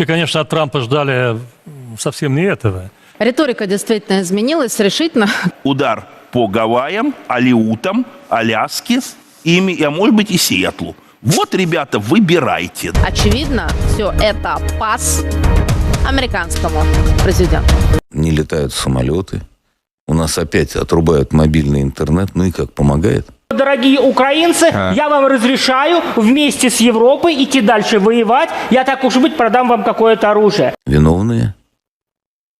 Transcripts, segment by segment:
Вообще, конечно, от Трампа ждали совсем не этого. Риторика действительно изменилась решительно. Удар по Гавайям, Алиутам, Аляске, ими, а может быть и Сиэтлу. Вот, ребята, выбирайте. Очевидно, все это пас американскому президенту. не летают самолеты. У нас опять отрубают мобильный интернет. Ну и как, помогает? Дорогие украинцы, я вам разрешаю вместе с Европой идти дальше воевать. Я так уж и быть продам вам какое-то оружие. Виновные,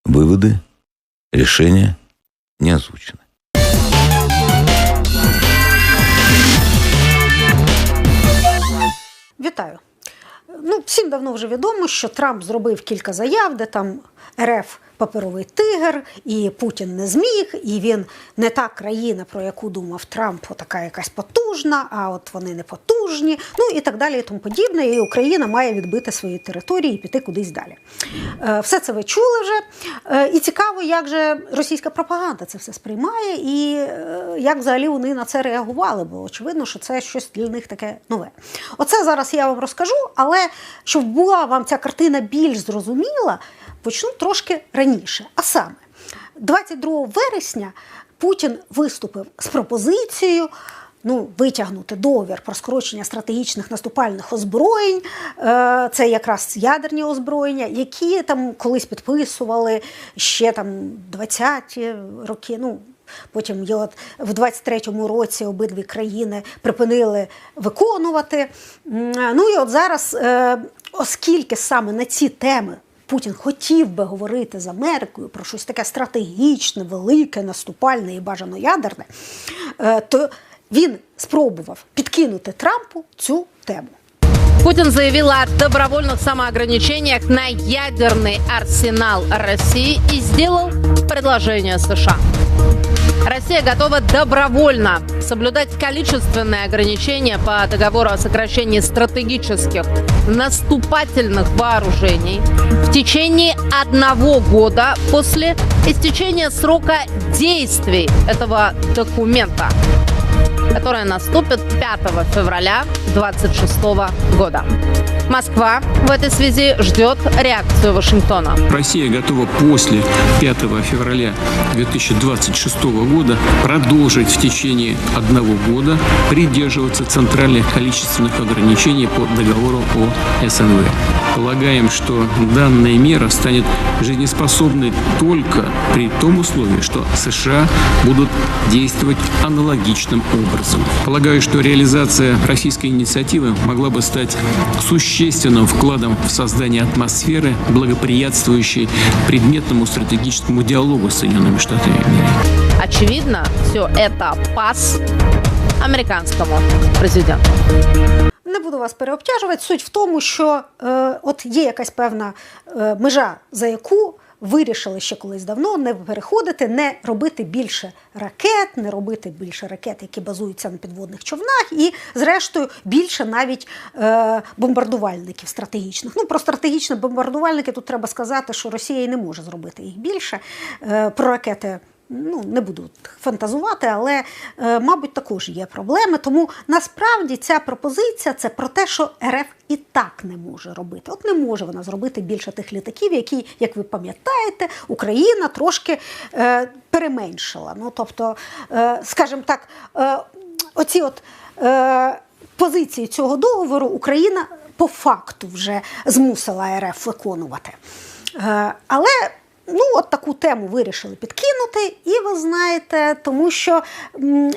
выводы, решения не озвучены. Вітаю. Ну, всім давно вже відомо, що Трамп зробив кілька заяв, де там РФ паперовий тигр, і Путін не зміг, і він не та країна, про яку думав Трамп, така якась потужна, а от вони не потужні, ну і так далі, і тому подібне. І Україна має відбити свої території і піти кудись далі. Е, Все це ви чули вже. Е, І цікаво, як же російська пропаганда це все сприймає, і е, як взагалі вони на це реагували, бо очевидно, що це щось для них таке нове. Оце зараз я вам розкажу, але щоб була вам ця картина більш зрозуміла, почну трошки раніше. А саме, 22 вересня Путін виступив з пропозицією. Ну, витягнути договір про скорочення стратегічних наступальних озброєнь, е, це якраз ядерні озброєння, які там колись підписували ще там 20-ті роки. Ну, потім от в 23-му році обидві країни припинили виконувати. Ну і от зараз, е, оскільки саме на ці теми Путін хотів би говорити з Америкою про щось таке стратегічне, велике, наступальне і бажано ядерне, е, то він спробував підкинути Трампу цю тему. Путин заявил о добровольных самоограничениях на ядерный арсенал России и сделал предложение США. Россия готова добровольно соблюдать количественные ограничения по договору о сокращении стратегических наступательных вооружений в течение одного года после истечения срока действий этого документа которая наступит 5 февраля 2026 года. Москва в этой связи ждет реакцию Вашингтона. Россия готова после 5 февраля 2026 года продолжить в течение одного года придерживаться центральных количественных ограничений по договору о СНВ. Полагаем, что данная мера станет жизнеспособной только при том условии, что США будут действовать аналогичным образом. Полагаю, что реализация российской инициативы могла бы стать существенным вкладом в создание атмосферы, благоприятствующей предметному стратегическому диалогу с Соединенными Штатами. Очевидно, все это пас американскому президенту. Не буду вас переобтяжувати. Суть в тому, що е, от є якась певна е, межа, за яку вирішили ще колись давно не переходити, не робити більше ракет, не робити більше ракет, які базуються на підводних човнах, і, зрештою, більше навіть е, бомбардувальників стратегічних. Ну, про стратегічні бомбардувальники тут треба сказати, що Росія і не може зробити їх більше. Е, про ракети ну не буду фантазувати, але е, мабуть також є проблеми. Тому насправді ця пропозиція це про те, що РФ і так не може робити. От не може вона зробити більше тих літаків, які, як ви пам'ятаєте, Україна трошки е, переменшила. Ну тобто, е, скажімо так, е, оці от. Е, Позиції цього договору Україна по факту вже змусила РФ виконувати. Е, Але ну, от таку тему вирішили підкинути, і ви знаєте, тому що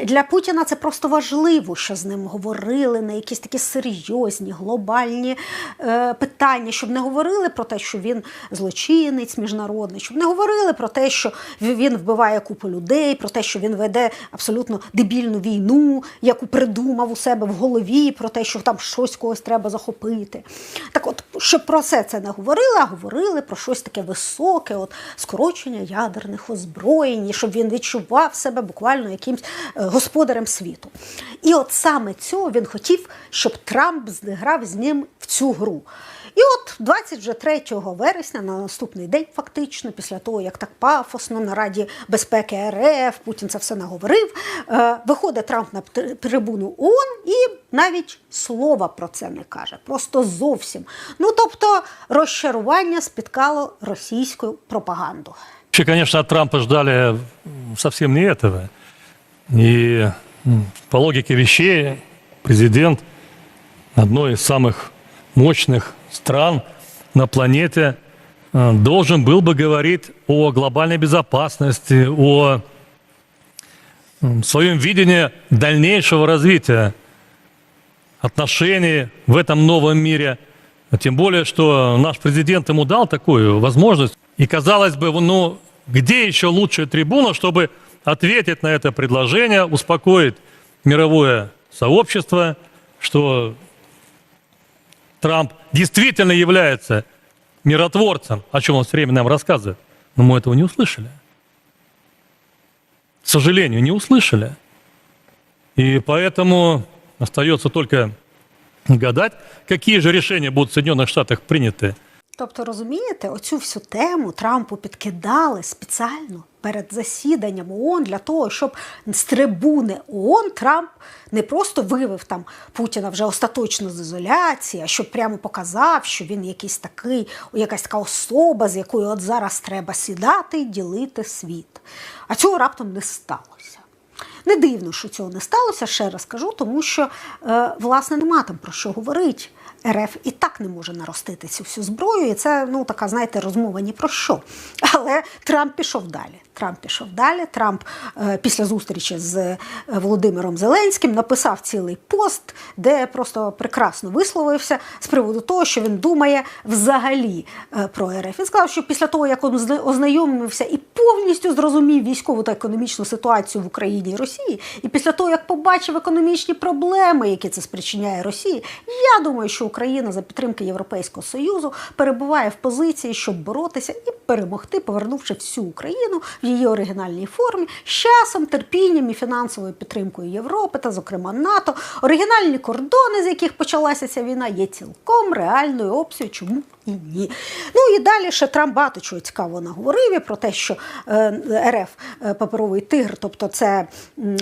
для Путіна це просто важливо, що з ним говорили на якісь такі серйозні, глобальні е, питання, щоб не говорили про те, що він злочинець міжнародний, щоб не говорили про те, що він вбиває купу людей, про те, що він веде абсолютно дебільну війну, яку придумав у себе в голові, про те, що там щось когось треба захопити. Так от, щоб про все це не говорили, а говорили про щось таке високе, от скорочення ядерних озброєнь, щоб він відчував себе буквально якимсь е, господарем світу. І от саме цього він хотів, щоб Трамп зіграв з ним в цю гру. І от 23 вересня, на наступний день, фактично, після того, як так пафосно на Раді безпеки РФ, Путін це все наговорив, е, виходить Трамп на трибуну ООН і навіть слова про це не каже. Просто зовсім. Ну тобто розчарування спіткало російську пропаганду. Вообще, конечно, от Трампа ждали м, совсем не этого. И м, по логике вещей президент одной из самых мощных стран на планете э, должен был бы говорить о глобальной безопасности, о м, своем видении дальнейшего развития отношений в этом новом мире. Тем более, что наш президент ему дал такую возможность. И казалось бы, ну, где еще лучшая трибуна, чтобы ответить на это предложение, успокоить мировое сообщество, что Трамп действительно является миротворцем, о чем он все время нам рассказывает. Но мы этого не услышали. К сожалению, не услышали. И поэтому остается только гадать, какие же решения будут в Соединенных Штатах приняты. Тобто, розумієте, оцю всю тему Трампу підкидали спеціально перед засіданням ООН для того, щоб з трибуни ООН Трамп не просто вивів там Путіна вже остаточно з ізоляції, а щоб прямо показав, що він якийсь такий, якась така особа, з якою от зараз треба сідати і ділити світ. А цього раптом не сталося. Не дивно, що цього не сталося, ще раз кажу, тому що е, власне нема там про що говорити. РФ і так не може наростити цю всю зброю, і це ну така, знаєте, розмова ні про що. Але Трамп пішов далі. Трамп пішов далі. Трамп е, після зустрічі з е, Володимиром Зеленським написав цілий пост, де просто прекрасно висловився з приводу того, що він думає взагалі е, про РФ. Він сказав, що після того, як він зна- ознайомився і повністю зрозумів військову та економічну ситуацію в Україні і Росії, і після того, як побачив економічні проблеми, які це спричиняє Росії, я думаю, що Україна за підтримки Європейського Союзу перебуває в позиції, щоб боротися і перемогти, повернувши всю Україну в її оригінальній формі з часом, терпінням і фінансовою підтримкою Європи та, зокрема, НАТО. Оригінальні кордони, з яких почалася ця війна, є цілком реальною опцією. Чому і ні? Ну і далі ще Трамп багато чого цікавого наговорив і про те, що е, РФ е, паперовий тигр, тобто це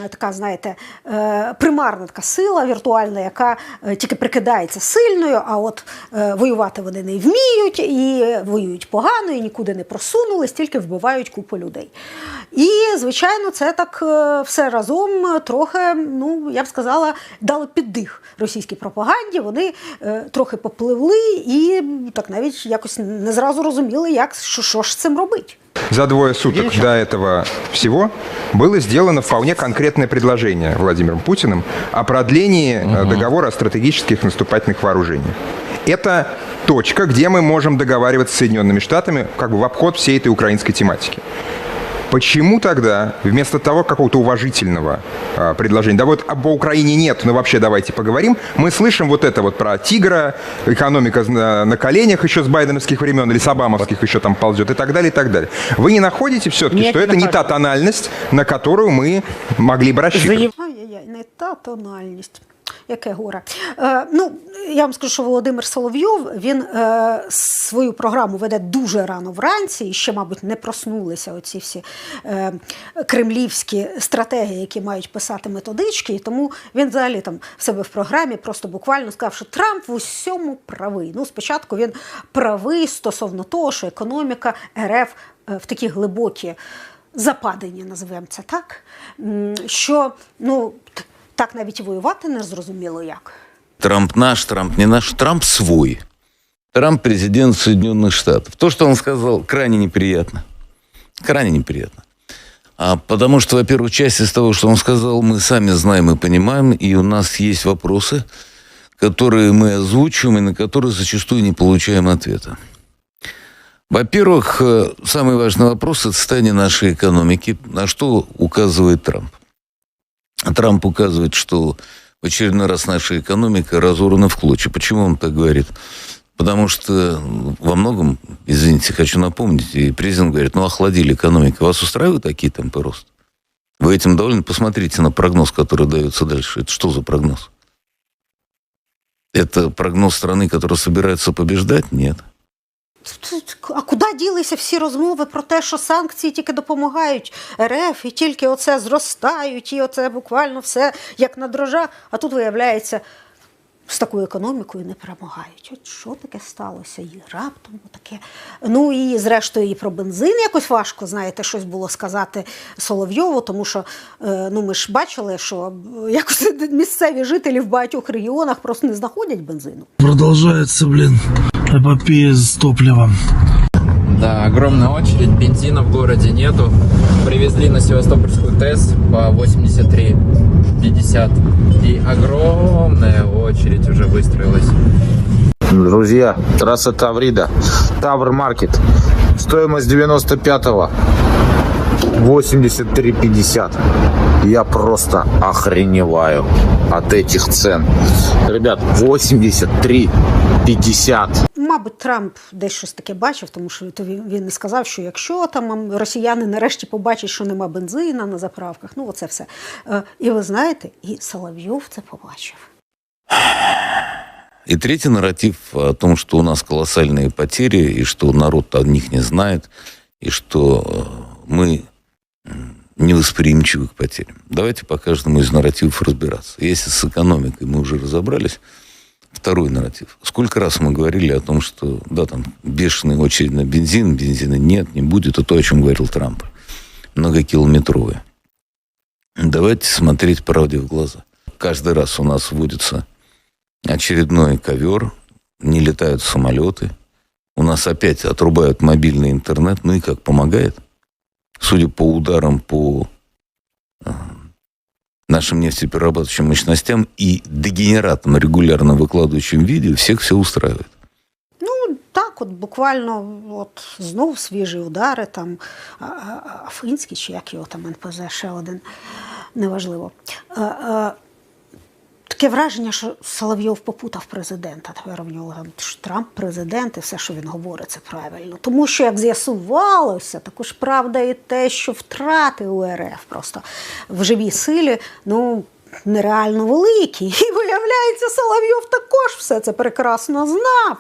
така, знаєте, е, примарна така сила віртуальна, яка тільки прикидається сильною, а от е, воювати вони не вміють і воюють погано, і нікуди не просунулись, тільки вбивають купу людей. І, звичайно, це так е, все разом трохи, ну я б сказала, дало піддих російській пропаганді. Вони е, трохи попливли і так навіть якось не зразу розуміли, як що, що ж з цим робити. За двое суток до этого всего было сделано вполне конкретное предложение Владимиром Путиным о продлении э, договора о стратегических наступательных вооружениях. Это точка, где мы можем договариваться с Соединенными Штатами как бы в обход всей этой украинской тематики. Почему тогда вместо того какого-то уважительного а, предложения, да вот об Украине нет, но вообще давайте поговорим, мы слышим вот это вот про тигра, экономика на, на коленях еще с байденовских времен или с обамовских еще там ползет и так далее, и так далее. Вы не находите все-таки, что это не та тональность, на которую мы могли бы рассчитывать? Не та тональність. Яке горе. Е, ну, я вам скажу, що Володимир Соловйов він е, свою програму веде дуже рано вранці, і ще, мабуть, не проснулися оці всі е, кремлівські стратегії, які мають писати методички. І тому він взагалі там в себе в програмі просто буквально сказав, що Трамп в усьому правий. Ну, спочатку він правий стосовно того, що економіка РФ е, в такі глибокі западення, називаємо це так, що ну, так навіть і воювати не зрозуміло як. Трамп наш, Трамп не наш, Трамп свой. Трамп президент Соединенных Штатов. То, что он сказал, крайне неприятно. Крайне неприятно. А потому что, во-первых, часть из того, что он сказал, мы сами знаем и понимаем, и у нас есть вопросы, которые мы озвучиваем и на которые зачастую не получаем ответа. Во-первых, э, самый важный вопрос – это состояние нашей экономики, на что указывает Трамп. Трамп указывает, что в очередной раз наша экономика разорвана в клочья. Почему он так говорит? Потому что ну, во многом, извините, хочу напомнить, и президент говорит, ну, охладили экономику. Вас устраивают такие темпы роста? Вы этим довольны? Посмотрите на прогноз, который дается дальше. Это что за прогноз? Это прогноз страны, которая собирается побеждать? Нет. А куди ділися всі розмови про те, що санкції тільки допомагають РФ, і тільки оце зростають, і оце буквально все як на дрожжах. А тут виявляється, з такою економікою не перемагають. От що таке сталося? І раптом таке. Ну і зрештою, і про бензин якось важко, знаєте, щось було сказати Соловйову, тому що е, ну, ми ж бачили, що е, якось місцеві жителі в багатьох регіонах просто не знаходять бензину. Продолжается, блин, эпопея с топливом. Да, огромная очередь, бензина в городе нету. Привезли на Севастопольскую ТЭС по 83,50. И огромная очередь уже выстроилась. Друзья, трасса Таврида, Тавр Маркет. Стоимость 95-го 83,50. Я просто охреневаю от этих цен. Ребят, 83,50. Мабуть, Трамп десь щось таке бачив, тому що то він, він не сказав, що якщо там ам, росіяни нарешті побачать, що нема бензина на заправках, ну оце все. Е, і ви знаєте, і Соловйов це побачив. И третий нарратив о том, что у нас колоссальные потери, и что народ о них не знает, и что э, мы м, невосприимчивы к потерям. Давайте по каждому из нарративов разбираться. Если с экономикой мы уже разобрались, второй нарратив. Сколько раз мы говорили о том, что, да, там, бешеная очередь на бензин, бензина нет, не будет, это то, о чем говорил Трамп. Многокилометровая. Давайте смотреть правде в глаза. Каждый раз у нас вводится очередной ковер, не летают самолеты, у нас опять отрубают мобильный интернет, ну и как, помогает? Судя по ударам по э, нашим нефтеперерабатывающим мощностям и дегенератам, регулярно выкладывающим видео, всех все устраивает. Ну, так, от буквально от знов свіжі удари, там а- а- Афинський, чи як його там НПЗ, ще один, неважливо. Таке враження, що Соловйов попутав президента. Тепер в нього ж Трамп президент, і все, що він говорить, це правильно. Тому що, як з'ясувалося, також правда і те, що втрати у РФ просто в живій силі, ну. Нереально великі. І виявляється, Соловйов також все це прекрасно знав.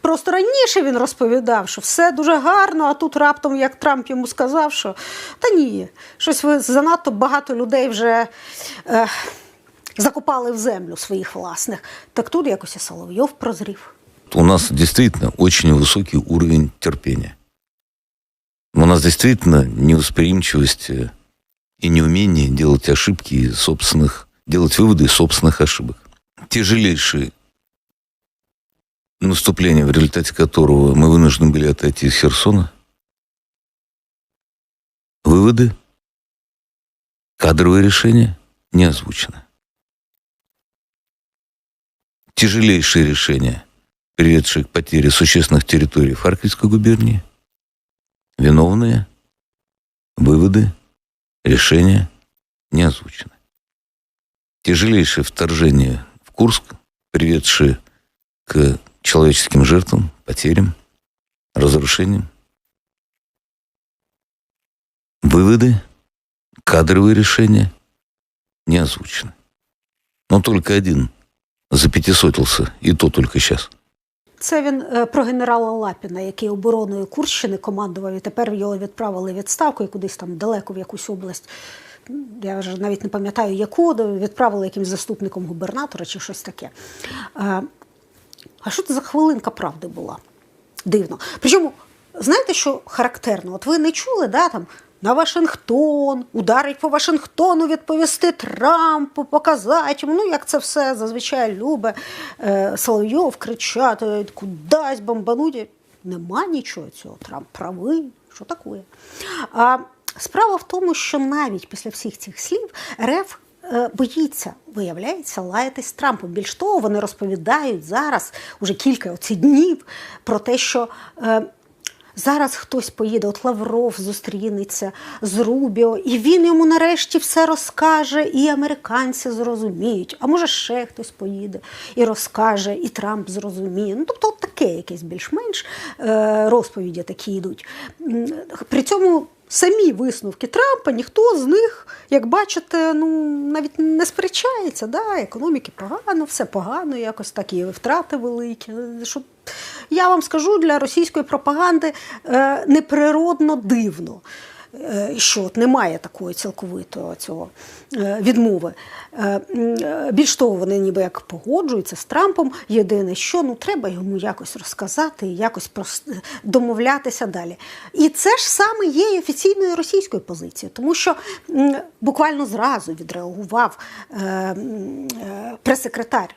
Просто раніше він розповідав, що все дуже гарно, а тут раптом, як Трамп йому сказав, що та ні, щось ви занадто багато людей вже е, закопали в землю своїх власних. Так тут якось і Соловйов прозрів. У нас действительно очень высокий уровень терпения. У нас действительно невосприимчивость э, и неумение делать ошибки из собственных, делать выводы из собственных ошибок. Тяжелейшее наступление, в результате которого мы вынуждены были отойти из Херсона. Выводы, кадровые решения не озвучены. Тяжелейшие решения, приведшие к потере существенных территорий Харьковской губернии. Виновные, выводы, решения не озвучены. Тяжелейшее вторжение в Курск, приведшее к человеческим жертвам, потерям, разрушениям. Выводы, кадровые решения не озвучены. Но только один запятисотился, и то только сейчас. Це він е, про генерала Лапіна, який обороною Курщини командував, і тепер його відправили відставку і кудись там далеко в якусь область. Я вже навіть не пам'ятаю, яку відправили якимсь заступником губернатора чи щось таке. Е, А що це за хвилинка правди була? Дивно. Причому, знаєте, що характерно? От ви не чули, да, там, на Вашингтон, ударить по Вашингтону, відповісти Трампу, показати йому. Ну, як це все зазвичай любить е, Соловйов кричати, кудись бомбануть. Нема нічого цього. Трамп правий, що таке. А справа в тому, що навіть після всіх цих слів РФ е, боїться, виявляється, лаятись Трампом. Більш того, вони розповідають зараз уже кілька оці днів про те, що. Зараз хтось поїде, от Лавров зустрінеться з Рубіо, і він йому нарешті все розкаже, і американці зрозуміють. А може, ще хтось поїде і розкаже, і Трамп зрозуміє. Ну, тобто, от таке якесь більш-менш е, розповіді такі йдуть. При цьому самі висновки Трампа, ніхто з них, як бачите, ну навіть не сперечається. Да, економіки погано, все погано, якось так і втрати великі. Що я вам скажу для російської пропаганди е, неприродно дивно. е, Що немає такої цілковитого цього е, відмови. Більш того, вони ніби як погоджуються з Трампом. Єдине, що ну треба йому якось розказати і якось домовлятися далі. І це ж саме є і офіційною російською позицією, тому що буквально зразу відреагував прес-секретар.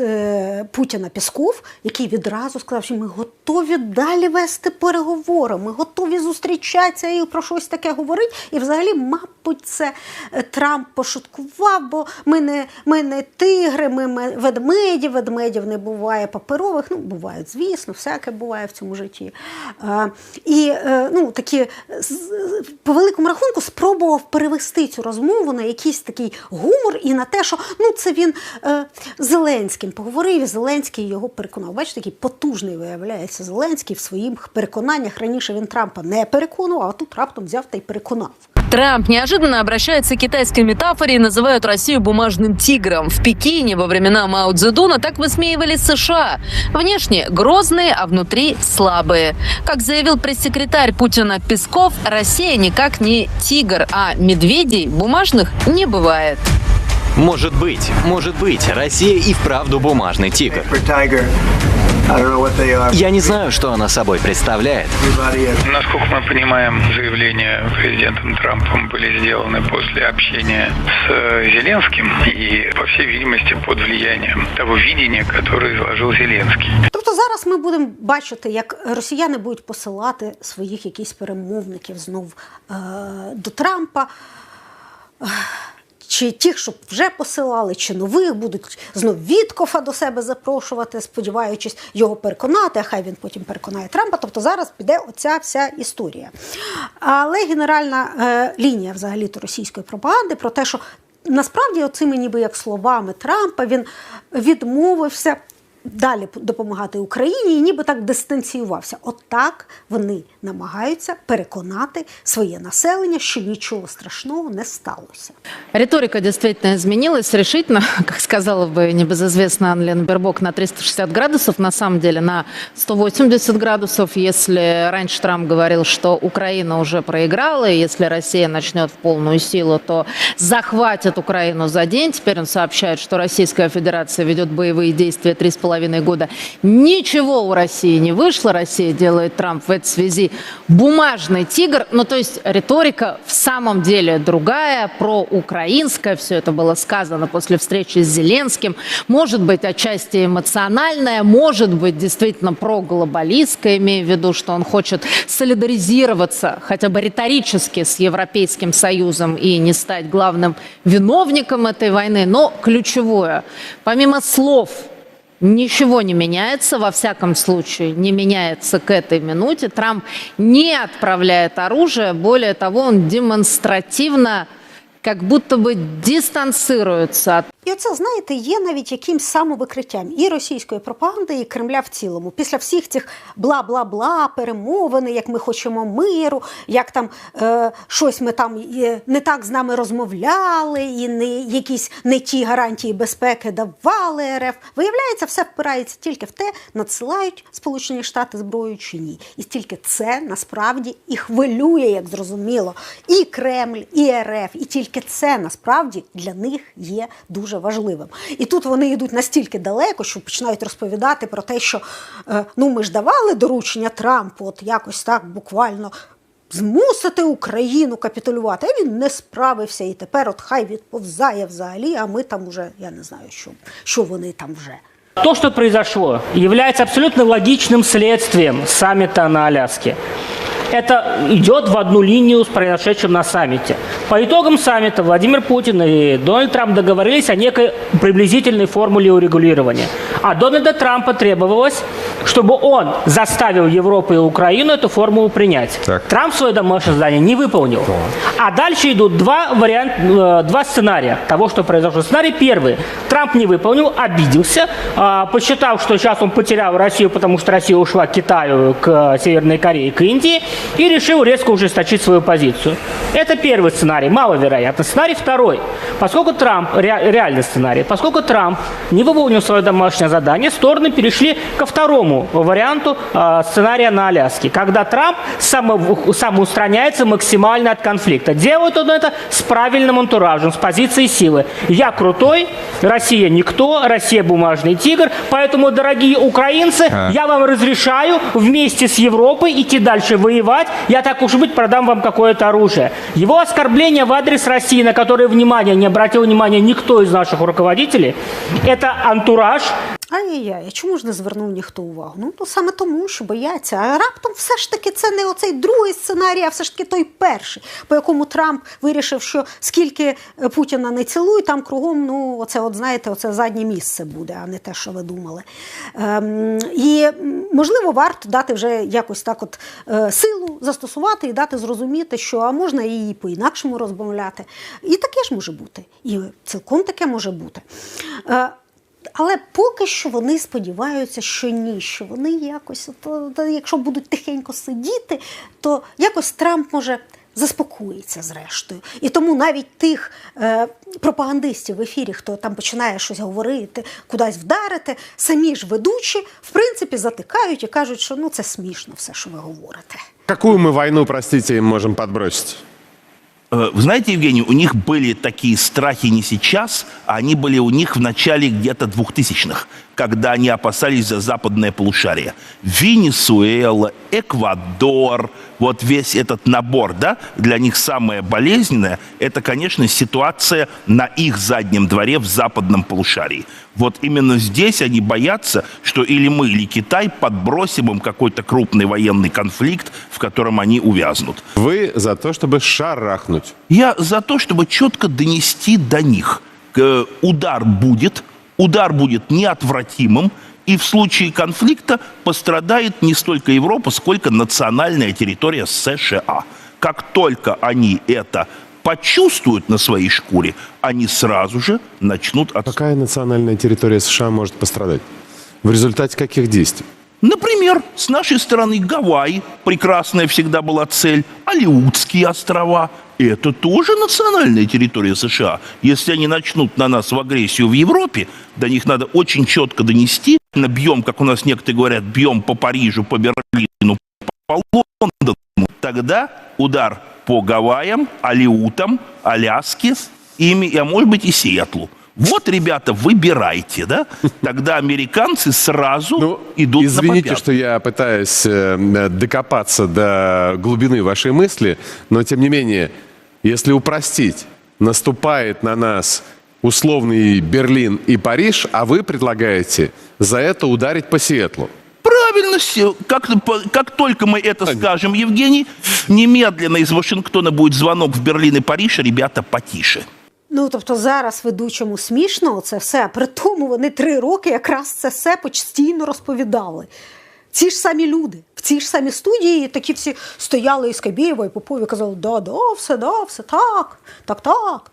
Е, Путіна Пісков, який відразу сказав, що ми готові далі вести переговори, ми готові зустрічатися і про щось таке говорити. І взагалі, мабуть, це е, Трамп пошуткував, бо ми не, ми не тигри, ми ведмеді, ведмедів не буває паперових. Ну, бувають, звісно, всяке буває в цьому житті. І е, ну, такі, по великому рахунку, спробував перевести цю розмову на якийсь такий гумор і на те, що ну, це він е, з Зеленським поговорив, і Зеленський його переконав. Бачите, такий потужний виявляється Зеленський в своїх переконаннях. Раніше він Трампа не переконував, а тут раптом взяв та й переконав. Трамп неожиданно обращается к китайской метафоре и называют Россию бумажным тигром. В Пекине во времена Мао Цзэдуна так высмеивали США. Внешне грозные, а внутри слабые. Как заявил пресс-секретарь Путина Песков, Россия никак не тигр, а медведей бумажных не бывает. Может быть, может быть, Россия и вправду бумажный тигр. Я не знаю, что она собой представляет. Насколько мы понимаем, заявления президентом Трампом были сделаны после общения с э, Зеленским и, по всей видимости, под влиянием того видения, которое изложил Зеленский. Тобто зараз ми будемо бачити, як росіяни будуть посилати своїх якісь перемовників знов е, до Трампа. Чи тих, що вже посилали, чи нових будуть знов Віткофа до себе запрошувати, сподіваючись його переконати, а хай він потім переконає Трампа. Тобто зараз піде оця вся історія. Але генеральна е, лінія взагалі-то російської пропаганди про те, що насправді оцими ніби як словами Трампа він відмовився далі допомагати Україні і ніби так дистанціювався. От так вони намагаються переконати своє населення, що нічого страшного не сталося. Риторика действительно изменилась решительно, как сказала бы небезызвестная Анлен Бербок, на 360 градусов, на самом деле на 180 градусов. Если раньше Трамп говорил, что Украина уже проиграла, и если Россия начнет в полную силу, то захватит Украину за день. Теперь он сообщает, что Российская Федерация ведет боевые действия три с половиной года. Ничего у России не вышло. Россия делает Трамп в этой связи бумажный тигр. Ну, то есть риторика в самом деле другая, проукраинская. Все это было сказано после встречи с Зеленским. Может быть, отчасти эмоциональная, может быть, действительно проглобалистская, имея в виду, что он хочет солидаризироваться хотя бы риторически с Европейским Союзом и не стать главным виновником этой войны. Но ключевое, помимо слов Ничего не меняется, во всяком случае, не меняется к этой минуте. Трамп не отправляет оружие, более того, он демонстративно как будто бы дистанцируется от І оце, знаєте, є навіть якимсь самовикриттям і російської пропаганди, і Кремля в цілому. Після всіх цих бла-бла-бла, перемовини, як ми хочемо миру, як там е, щось ми там е, не так з нами розмовляли, і не якісь не ті гарантії безпеки давали РФ. Виявляється, все впирається тільки в те, надсилають Сполучені Штати зброю чи ні. І тільки це насправді і хвилює, як зрозуміло, і Кремль, і РФ, і тільки це насправді для них є дуже важливим. І тут вони йдуть настільки далеко, що починають розповідати про те, що е, ну ми ж давали доручення Трампу, от якось так буквально. Змусити Україну капітулювати, а він не справився, і тепер от хай відповзає взагалі, а ми там уже, я не знаю, що, що вони там вже. То, что произошло, является абсолютно логичным следствием саммита на Аляске. Это идет в одну линию с произошедшим на саммите. По итогам саммита Владимир Путин и Дональд Трамп договорились о некой приблизительной формуле урегулирования. А Дональда Трампа требовалось, чтобы он заставил Европу и Украину эту формулу принять. Так. Трамп свое домашнее задание не выполнил. А дальше идут два варианта, э, два сценария того, что произошло. Сценарий первый. Трамп не выполнил, обиделся, а, посчитал, что сейчас он потерял Россию, потому что Россия ушла к Китаю, к э, Северной Корее, к Индии, и решил резко ужесточить свою позицию. Это первый сценарий, маловероятно. Сценарий второй. Поскольку Трамп, ре- реальный сценарий, поскольку Трамп не выполнил свое домашнее задание, стороны перешли ко второму варианту э, сценария на Аляске, когда Трамп само- самоустраняется максимально от конфликта. Делает он это с правильным антуражем, с позиции силы. Я крутой, Россия никто, Россия бумажный тигр, поэтому, дорогие украинцы, А. я вам разрешаю вместе с Европой идти дальше воевать, я так уж и быть продам вам какое-то оружие. Его оскорбление в адрес России, на которое внимание не обратил внимания никто из наших руководителей, это антураж, Ай-яй-яй, чому ж не звернув ніхто увагу? Ну, то саме тому, що бояться. А раптом все ж таки це не оцей другий сценарій, а все ж таки той перший, по якому Трамп вирішив, що скільки е, Путіна не цілуй, там кругом, ну, оце, от знаєте, оце заднє місце буде, а не те, що ви думали. Ем, і можливо, варто дати вже якось так от е, силу застосувати і дати зрозуміти, що а можна її по-інакшому розмовляти. І таке ж може бути. І цілком таке може бути. Е, але поки що вони сподіваються, що ні, що вони якось, то, то, якщо будуть тихенько сидіти, то якось Трамп може заспокоїться зрештою. І тому навіть тих е, пропагандистів в ефірі, хто там починає щось говорити, кудись вдарити, самі ж ведучі, в принципі, затикають і кажуть, що ну це смішно все, що ви говорите. Какую мы войну, простите, им можем подбросить? Э, Вы знаете, Евгений, у них были такие страхи не сейчас, а они были у них в начале где-то двухтысячных, когда они опасались за западное полушарие. Венесуэла, Эквадор, вот весь этот набор, да, для них самое болезненное, это, конечно, ситуация на их заднем дворе в западном полушарии. Вот именно здесь они боятся, что или мы, или Китай подбросим им какой-то крупный военный конфликт, в котором они увязнут. Вы за то, чтобы шарахнуть. Я за то, чтобы четко донести до них. Э, Удар будет, удар будет неотвратимым, и в случае конфликта пострадает не столько Европа, сколько национальная территория США. Как только они это почувствуют на своей шкуре, они сразу же начнут от... Какая национальная территория США может пострадать? В результате каких действий? Например, с нашей стороны Гавайи, прекрасная всегда была цель, Алиутские острова. Это тоже национальная территория США. Если они начнут на нас в агрессию в Европе, до них надо очень четко донести. Бьем, как у нас некоторые говорят, бьем по Парижу, по Берлину, по Лондону. Тогда удар по Гавайям, Алиутам, Аляске, ими, а может быть и Сиэтлу. Вот, ребята, выбирайте, да? Тогда американцы сразу идут на Извините, что я пытаюсь э, докопаться до глубины вашей мысли, но тем не менее, если упростить, наступает на нас условный Берлин и Париж, а вы предлагаете за это ударить по Сиэтлу. Правильно, все. Как, как только мы это скажем, Евгений, немедленно из Вашингтона будет звонок в Берлин и Париж, ребята, потише. Ну, тобто зараз ведучому смішно це все, при тому вони три роки якраз це все постійно розповідали. Ці ж самі люди, в цій ж самій студії такі всі стояли із Кабєєва і Попові казали, да, да, все, да, все так, так, так.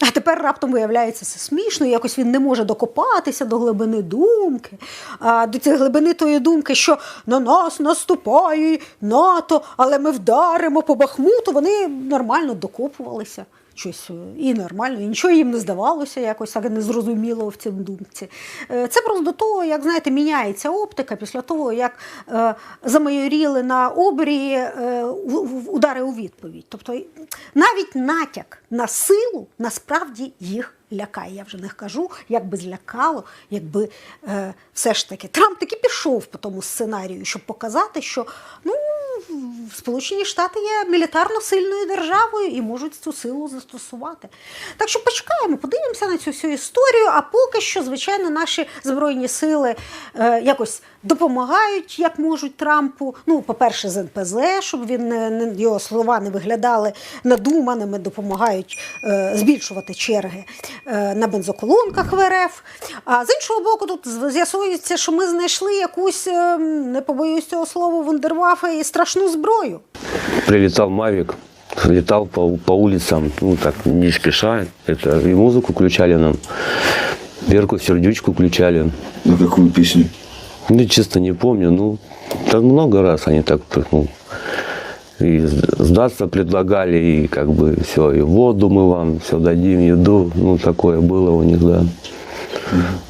А тепер раптом виявляється це смішно, якось він не може докопатися до глибини думки, а до цієї глибини тої думки, що на нас наступає НАТО, але ми вдаримо по Бахмуту, вони нормально докопувалися. Щось е, і нормально, і нічого їм не здавалося якось так незрозуміло в цій думці. Е, Це просто до того, як знаєте, міняється оптика після того, як е, замайоріли на обрії удари у відповідь. Тобто навіть натяк на силу насправді їх лякає. Я вже не кажу, як би злякало, якби е, все ж таки Трамп таки пішов по тому сценарію, щоб показати, що ну Сполучені Штати є мілітарно сильною державою і можуть цю силу застосувати. Так що почекаємо, подивимося на цю всю історію. А поки що, звичайно, наші збройні сили е, якось допомагають, як можуть Трампу. Ну, по-перше, з НПЗ, щоб він не, його слова не виглядали надуманими, допомагають е, збільшувати черги е, на бензоколонках в РФ. А з іншого боку, тут з'ясується, що ми знайшли якусь, е, не побоюсь цього слова, вундервафе і страшну зброю. прилетал Мавик, летал по, по улицам, ну так, не спеша. Это и музыку включали нам, Верку Сердючку включали. На какую песню? Ну, честно не помню, ну, так много раз они так, ну, и сдаться предлагали, и как бы все, и воду мы вам, все дадим, еду, ну, такое было у них, да.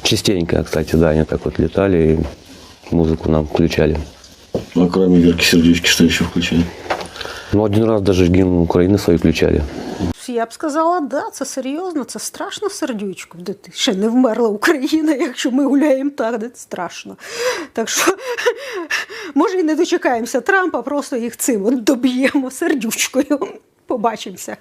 Частенько, кстати, да, они так вот летали и музыку нам включали. А кроме Верки Сердючки, что еще включали? Ну, один раз даже гимн Украины свой включали. Я б сказала, да, це серйозно, це страшно сердючко. Де ти ще не вмерла Україна, якщо ми гуляємо так, де це страшно. Так що, може, і не дочекаємося Трампа, просто їх цим от доб'ємо сердючкою. Побачимося.